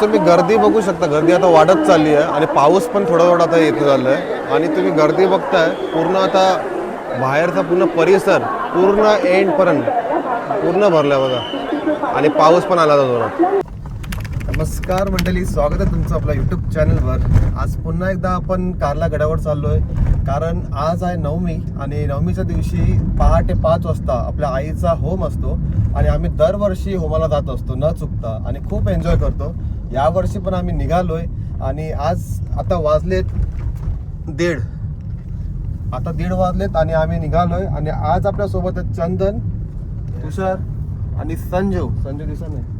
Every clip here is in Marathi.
तुम्ही गर्दी बघू शकता. गर्दी आता वाढत चालली आहे आणि पाऊस पण थोडा थोडा आता येत झालाय आणि तुम्ही गर्दी बघताय पूर्ण आता बाहेरचा पूर्ण परिसर पूर्ण एंड पर्यंत पूर्ण भरलाय बघा. आणि पाऊस पण आला जोरात. नमस्कार मंडळी स्वागत आहे तुमचं आपल्या युट्यूब चॅनलवर आज पुन्हा एकदा आपण कारला गडावर चाललोय. कारण आज आहे नवमी आणि नवमीच्या दिवशी पहाटे पाच वाजता आपल्या आईचा होम असतो. आणि आम्ही दरवर्षी होमाला जात असतो न चुकता. आणि खूप एन्जॉय करतो. यावर्षी पण आम्ही निघालोय. आणि आज आता वाजलेत दीड. आता दीड वाजलेत आणि आम्ही निघालोय. आणि आज आपल्यासोबत आहेत चंदन तुषार आणि संजू संजू दिसत नाही.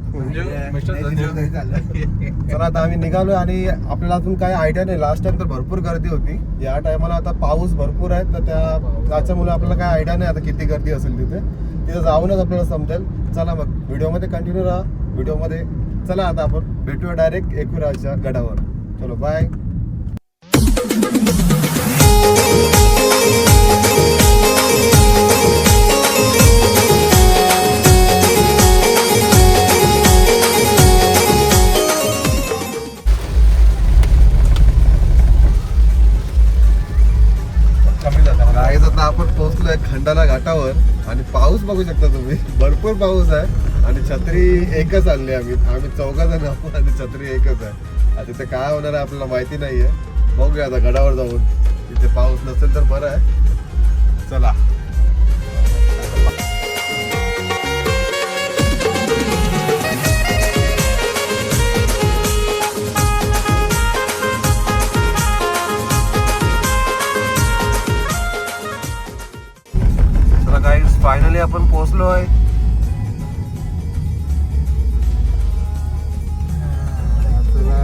तर आता आम्ही निघालोय आणि आपल्याला अजून काही आयडिया नाही. लास्ट टाइम तर भरपूर गर्दी होती. या टायमाला आता पाऊस भरपूर आहे. तर त्या त्याच्यामुळे आपल्याला काही आयडिया नाही आता किती गर्दी असेल तिथे. तिथे जाऊनच आपल्याला समजेल. चला मग व्हिडिओमध्ये कंटिन्यू राहा. व्हिडिओमध्ये चला आता आपण भेटूया डायरेक्ट एकविराच्या गडावर. चलो बाय आपण पोहोचलोय खंडाला घाटावर आणि पाऊस बघू शकता तुम्ही. भरपूर पाऊस आहे. आणि छत्री एकच आणली आम्ही. आम्ही चौघा जण आहोत आणि छत्री एकच आहे. आता तिथे काय होणार आहे आपल्याला माहिती नाहीये. बघूया आता गडावर जाऊन. तिथे पाऊस नसेल तर बरं आहे. चला. चला फायनली आपण पोहोचलो आहे.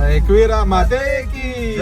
एकवीरा माते की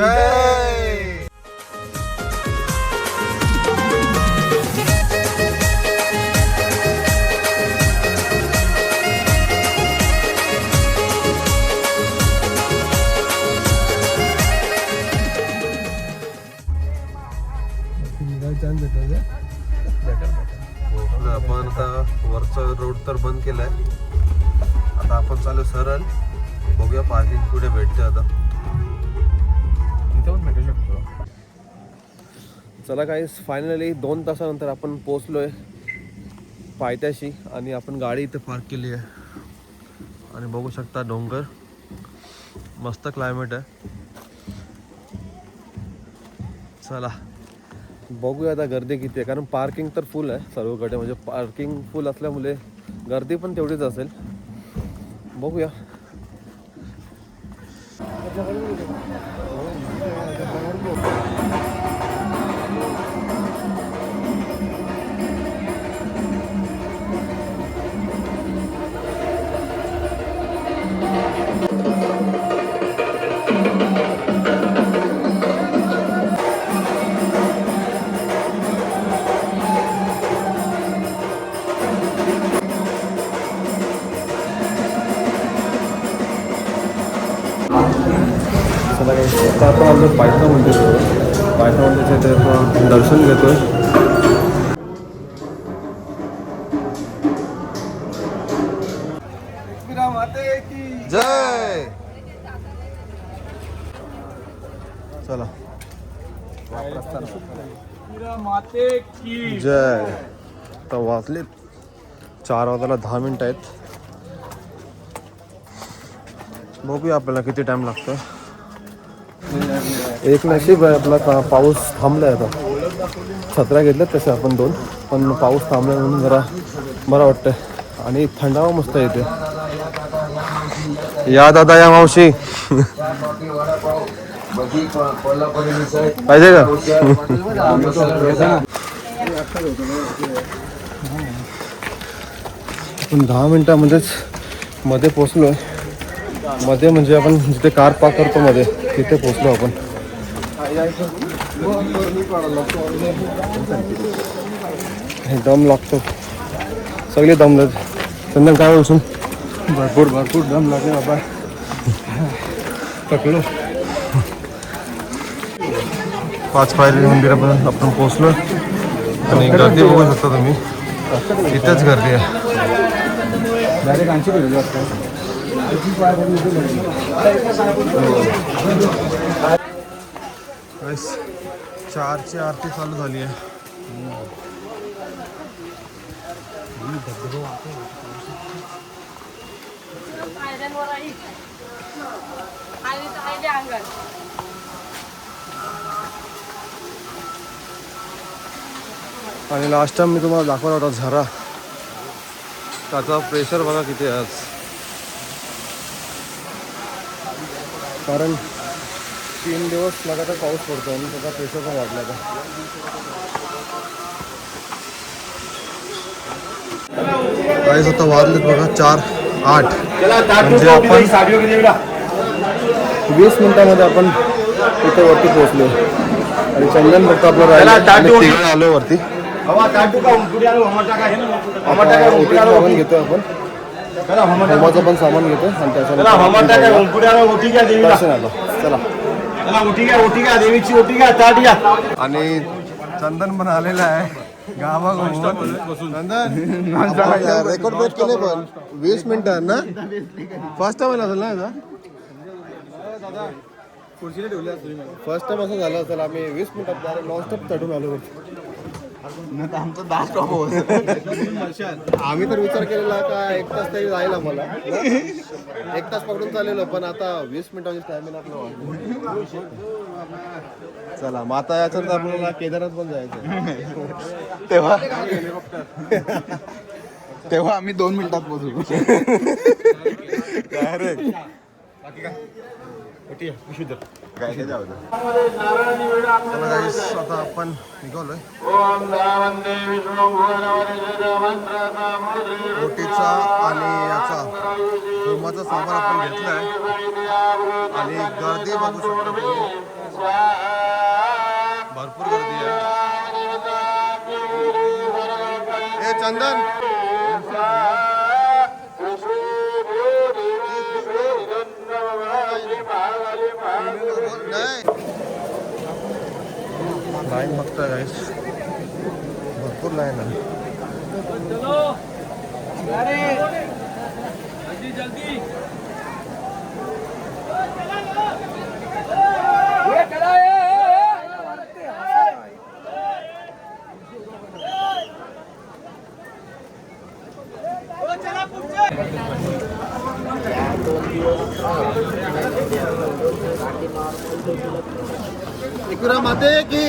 चला काही फायनली दोन तासानंतर आपण पोचलो आहे पायथ्याशी आणि आपण गाडी इथे पार्क केली आहे. आणि बघू शकता डोंगर. मस्त क्लायमेट आहे. चला. बघूया आता गर्दी किती आहे. कारण पार्किंग तर फुल आहे सर्वकडे. म्हणजे पार्किंग फुल असल्यामुळे गर्दी पण तेवढीच असेल. बघूया. चला काही आता आपण आलो पायथा मंदिर पायथा मंदिरच्या इथे आपण दर्शन घेतोय. एकवीरा जय! चला. जय. तर वाचले चार वाजायला दहा मिनिट आहेत. बघूया आपल्याला किती टाइम लागतो एक नशीब आहे आपला का पाऊस थांबलाय आता. छत्र्या घेतल्यात तसे आपण दोन पण पाऊस थांबलाय म्हणून जरा बरं वाटतंय. आणि थंडावा मस्त येते या दादा या मावशी. पाहिजे का? आपण दहा मिनिटामध्येच मध्ये पोचलो मध्ये म्हणजे आपण जिथे कार पार्क करतो मध्ये. तिथे पोचलो आपण. दम लागतो. सगळे दम लागत चंदन काय बोलसून भरपूर भरपूर दम लागले बाबा. थकलो पाच पायरी मंदिरापर्यंत आपण पोहोचलो. आणि गर्दी बघू शकता तुम्ही. इथंच गर्दी आहे. चारची आरती चालू झाली आहे. आणि आणि लास्ट टाइम मी तुम्हाला दाखवला होता झरा. त्याचा प्रेशर बघा किती आहे आज. कारण तीन दिवस लगातार पाऊस पडतो आणि त्याचा प्रेशर पण वाढला आता. काहीच आता वाजलेत बघा चार आठ. म्हणजे आपण वीस मिनिटामध्ये आपण इथे वरती पोहोचलो. आणि चंदन फक्त आपलं राहिलं. आलो? वरती आपण घेतो आपण. होमाचं पण सामान घेतो आणि त्याच्यानंतर आणि चंदन पण आलेला आहे. चंदन. रेकॉर्ड ब्रेक केले पण. वीस मिनिटं ना? फर्स्ट टाइम आला असेल ना याचा? फर्स्ट टाइम असं झालं असेल आम्ही वीस मिनिटात नॉनस्टॉप चढून आलो. वरती. आम्ही तर विचार केलेला का एक तास तरी जाईल आम्हाला एक तास पकडून चाललेलो पण आता वीस मिनिटांची स्टॅमिना आपलं. चला मग आता याच्यानंतर आपल्याला केदारनाथ पण जायचं तेव्हा तेव्हा आम्ही दोन मिनिटात पोहोचू. चला guys, आता आपण निघालोय. रोटीचा आणि याचा होमाचा सामान आपण घेतलाय. आणि गर्दी बघू शकतो. भरपूर गर्दी आहे. ए चंदन! लाईन बघता गाईस भरपूर लाईन आहे. माते की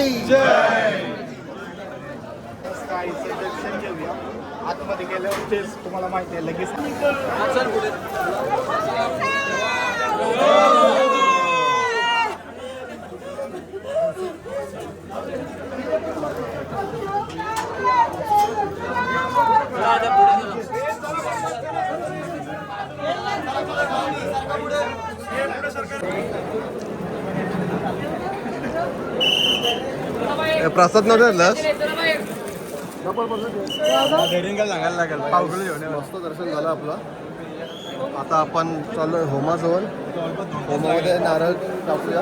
स्टेज तेच तुम्हाला माहिती आहे लगेच. प्रसाद नव्हते लस? सांगायला लागेल मस्त दर्शन झालं आपलं. आता आपण चाललोय होमाजवळ. होमामध्ये नारळ टाकूया.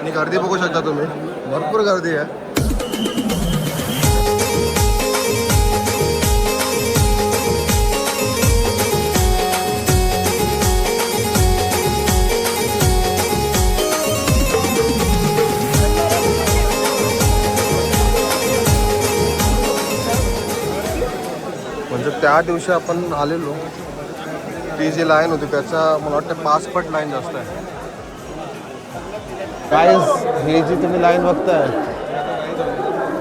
आणि गर्दी बघू शकता तुम्ही. भरपूर गर्दी आहे. त्या दिवशी आपण आलेलो. ती जी लाईन होती त्याचा मला वाटतं पाच पट लाईन जास्त आहे. काय ही जी तुम्ही लाईन बघताय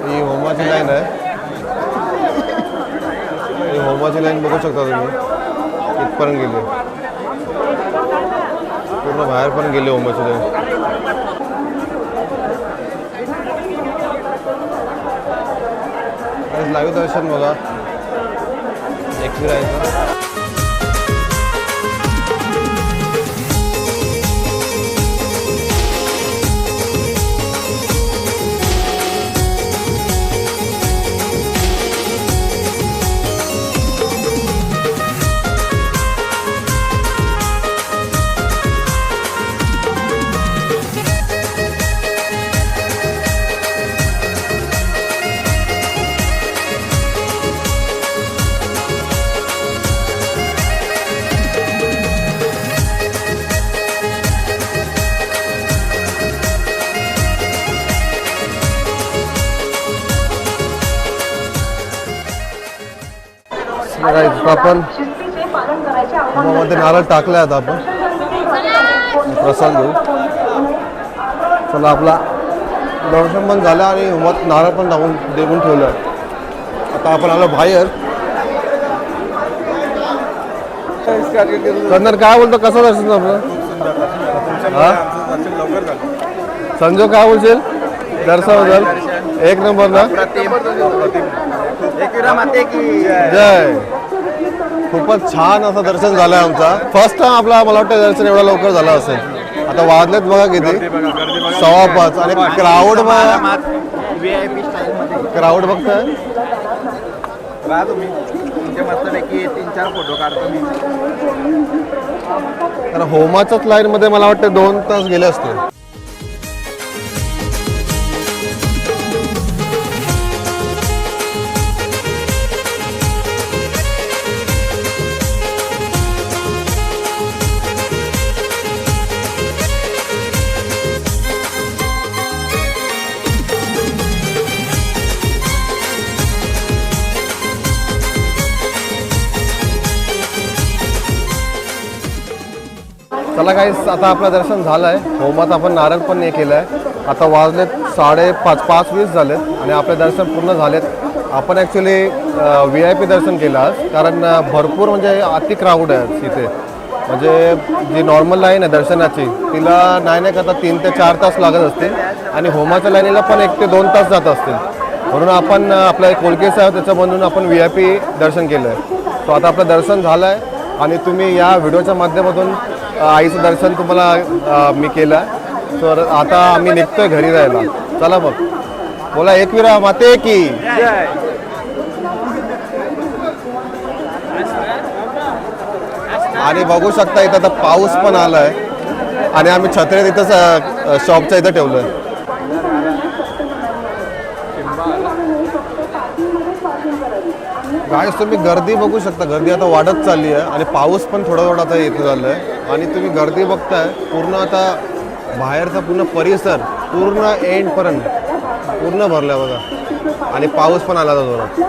ही होमाची लाईन आहे. ही होमाची लाईन बघू शकता तुम्ही. इथपर्यंत गेले. पूर्ण बाहेर पण गेले होमाची लाईन लाईव्ह दर्शन बघा. Exercise. आपण शिस्तीचे पालन करायचे आव्हानमध्ये नारळ टाकले आता आपण. प्रसाद घेऊ. चला आपला दर्शन पण झालं आणि मत नारळ पण टाकून देऊन ठेवलं. आता आपण आलो बाहेर. कंदर काय बोलतो? कसं दर्शन आपलं? हा? संजो काय बोलशील? दर्शनाबद्दल. एक नंबर ना? एक माते की जय. खूपच छान असं दर्शन झालं आमचा. फर्स्ट टाइम आपला मला वाटतं दर्शन एवढं लवकर झालं असेल. आता वाजलेत बघा किती. सव्वा पाच. आणि क्राऊड क्राऊड बघताय. होमाच्याच लाईन मध्ये मला वाटतं दोन तास गेले असते चला काहीच आता आपलं दर्शन झालं आहे होमात आपण नारळ पण हे केलं आहे आता वाजलेत साडेपाच पाच वीस झालेत आणि आपले दर्शन पूर्ण झालेत. आपण ॲक्च्युली व्ही आय पी दर्शन केलं आज. कारण भरपूर म्हणजे अति क्राऊड आहे इथे. म्हणजे जी नॉर्मल लाईन आहे दर्शनाची तिला नाही नाही करता तीन ते चार तास लागत असतील. आणि होमाच्या लाईनीला पण एक ते दोन तास जात असतील. म्हणून आपण आपला एक कोलकेस आहे त्याच्यामधून आपण व्ही आय पी दर्शन केलं आहे तो आता आपलं दर्शन झालं आहे आणि तुम्ही या व्हिडिओच्या माध्यमातून आईचं दर्शन तुम्हाला मी केलं. तर आता आम्ही निघतोय घरी जायला. चला मग. बोला एकविरा माते की. आणि बघू शकता इथं आता पाऊस पण आलाय. आणि आम्ही छत्रे तिथंच शॉपच्या इथं ठेवलं गायस तुम्ही गर्दी बघू शकता. गर्दी आता वाढत चालली आहे. आणि पाऊस पण थोडा थोडा आता येत झालं आणि तुम्ही गर्दी बघताय पूर्ण आता बाहेरचा पूर्ण परिसर पूर्ण एंडपर्यंत पूर्ण भरला बघा. आणि पाऊस पण आला होता जोरात.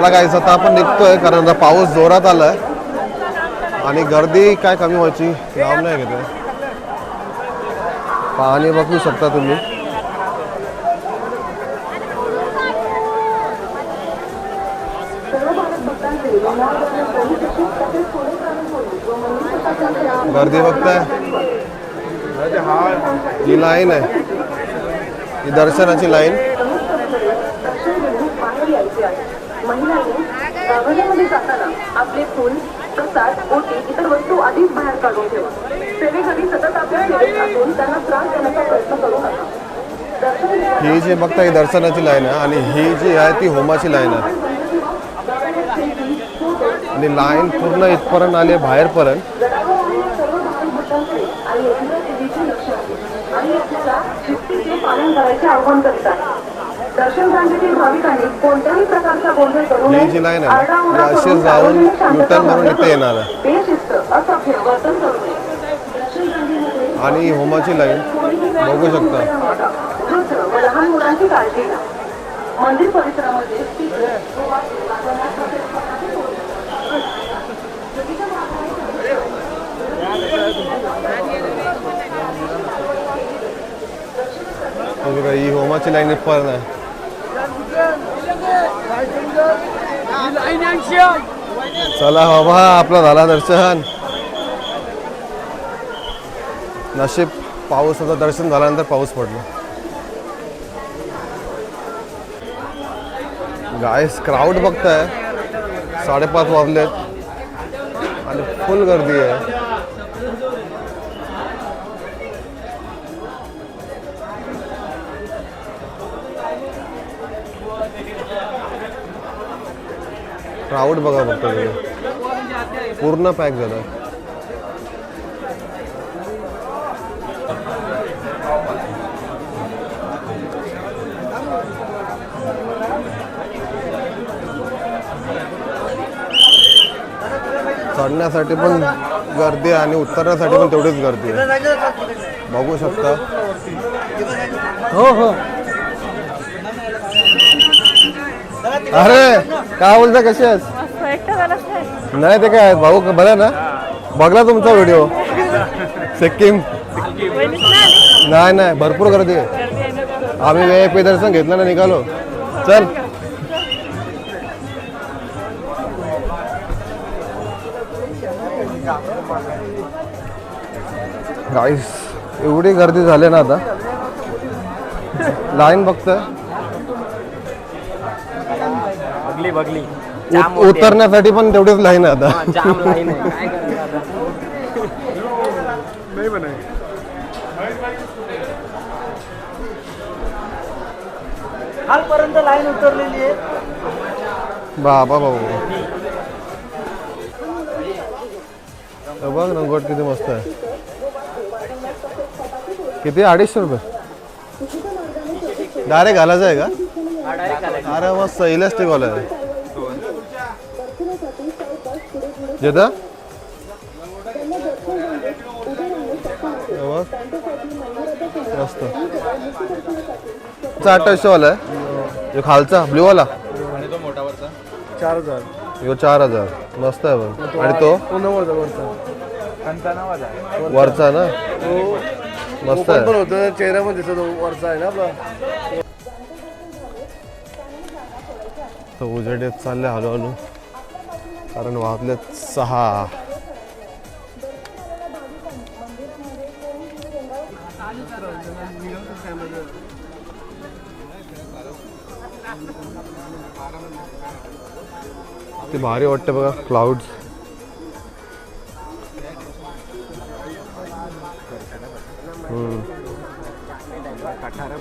चला गाईस आता आपण निघतोय कारण आता पाऊस जोरात आलाय. आणि गर्दी काय कमी व्हायची नाव नाही घेते पाणी बघू शकता तुम्ही. गर्दी बघताय? ही लाईन आहे. ही दर्शनाची लाईन महिलांनी जाताना आपले फूल प्रसाद ओटी इतर वस्तू आधीच बाहेर काढून ठेवा. सतत आपल्या सेवेत असून त्यांना त्रास देण्याचा प्रयत्न करू नका. ही जी बघता ही दर्शनाची लाईन आहे आणि ही जी आहे ती होमाची लाईन आहे. आणि लाईन पूर्ण इथपर्यंत आली आहे बाहेरपर्यंत. आणि आपल्याला शिस्तीचे पालन करायचे आवाहन करीत आहे दर्शन रांगेतील भाविकांनी कोणत्याही प्रकारचा गोंधळ करू नये. आरडाओरडा करून सार्वजनिक शांतता बेशिस्त असभ्य वर्तन करू नये. आणि होमाची लाईन बघू शकता. वृद्ध व लहान मुलांची काळजी घ्या. मंदिर परिसरामध्ये का, ही होमाची लाईन इथपर्यंत आहे. चला हो, बाबा आपला झाला दर्शन. नशीब पाऊसाचं दर्शन झाल्यानंतर पाऊस पडला. गायस क्राऊड बघताय. साडेपाच वाजलेत. आणि फुल गर्दी आहे. क्राऊड बघा फक्त तुम्ही पूर्ण पॅक झालं. चढण्यासाठी पण गर्दी आहे आणि उतरण्यासाठी पण तेवढीच गर्दी आहे. बघू शकता. हो हो. अरे काय बोलता कशी आहेस? नाही ते काय भाऊ बरं ना? बघला तुमचा व्हिडिओ. सिक्कीम. नाही. नाही भरपूर गर्दी आहे. आम्ही वे पी दर्शन घेतलं ना निघालो. चल. गाईस एवढी गर्दी झाली ना आता. लाईन बघतोय. बगली बगली उत- उतरण्यासाठी पण तेवढीच लाईन आहे आता. जाम लाईन आहे. काय करायचं आता? खालपर्यंत लाईन उतरलेली आहे. बाबा भाऊ हे बघ ना गोट किती मस्त आहे. किती? अडीचशे रुपये. डायरेक्ट घालायचं आहे का? अरे मस्त इलास्टिक वाला आहे. हे बघ. मस्त. अठ्ठावीसशे वाला आहे. जो खालचा ब्ल्यू वाला? तो चार हजार. यो चार हजार. मस्त आहे बघ. आणि तो? तो नऊ हजार वरचा. ना? तो मस्त पण आहे. होतं चेहरा पण दिसत वरचा आहे ना आपला. तर उजेड येत चालले हळूहळू. कारण वाजले सहा. ते भारी वाटतं बघा क्लाउड्स अठारा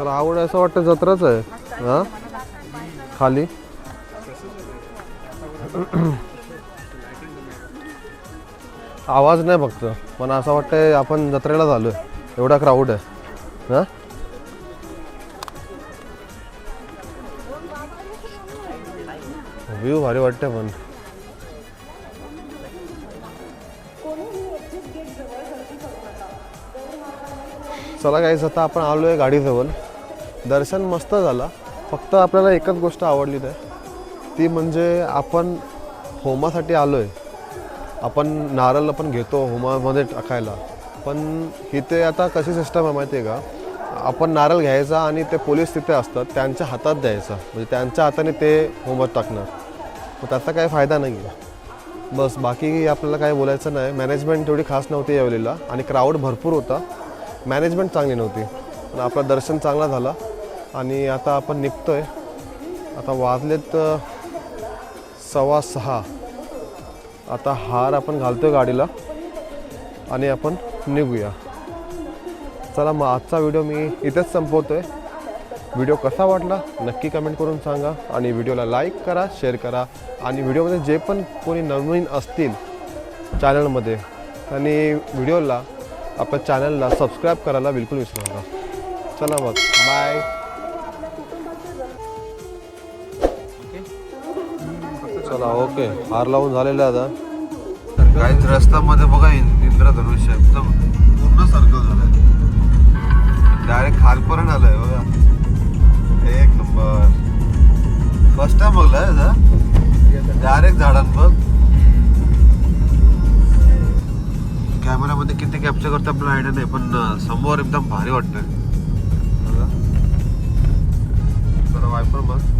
तर आवड असं वाटतं जत्राच आहे. हा? खाली. आवाज नाही फक्त पण असं वाटतंय आपण जत्रेला झालोय. एवढा क्राऊड आहे. हा? व्ह्यू भारी वाटते पण. चला काहीच आता आपण आलो आहे गाडीजवळ. दर्शन मस्त झालं. फक्त आपल्याला एकच गोष्ट आवडली आहे ती म्हणजे आपण होमासाठी आलो आहे आपण नारळ पण घेतो होमामध्ये टाकायला. पण इथे आता कशी सिस्टम आहे माहिती आहे का? आपण नारळ घ्यायचा आणि ते पोलीस तिथे असतात त्यांच्या हातात द्यायचा. म्हणजे त्यांच्या हाताने ते होमात टाकणार. मग त्याचा काही फायदा नाही आहे बस बाकी आपल्याला काही बोलायचं नाही. मॅनेजमेंट तेवढी खास नव्हती यावेळेला. आणि क्राऊड भरपूर होता. मॅनेजमेंट चांगली नव्हती. पण आपलं दर्शन चांगला झाला आणि आता आपण निघतो आहे आता वाजलेत सव्वा सहा. आता हार आपण घालतो आहे गाडीला आणि आपण निघूया. चला मग आजचा व्हिडिओ मी इथेच संपवतो आहे व्हिडिओ कसा वाटला नक्की कमेंट करून सांगा आणि व्हिडिओला लाईक करा शेअर करा आणि व्हिडिओमध्ये जे पण कोणी नवीन असतील चॅनलमध्ये त्यांनी व्हिडिओला आपल्या चॅनलला सबस्क्राईब करायला बिलकुल विसरू नका. चला मग बाय चला ओके हार लावून झालेलं आहे आता. काहीच रस्त्यामध्ये बघा इंद्रधनुष्य एकदम पूर्ण सर्कल झालंय. डायरेक्ट खालपर्यंत आलंय बघा. एक नंबर फर्स्ट टाइम बघलाय डायरेक्ट झाडांवर. कॅमेरामध्ये किती कॅप्चर करतो आपल्याला आयडिया नाही पण समोर एकदम भारी वाटतंय. बघा. वायपर बघ.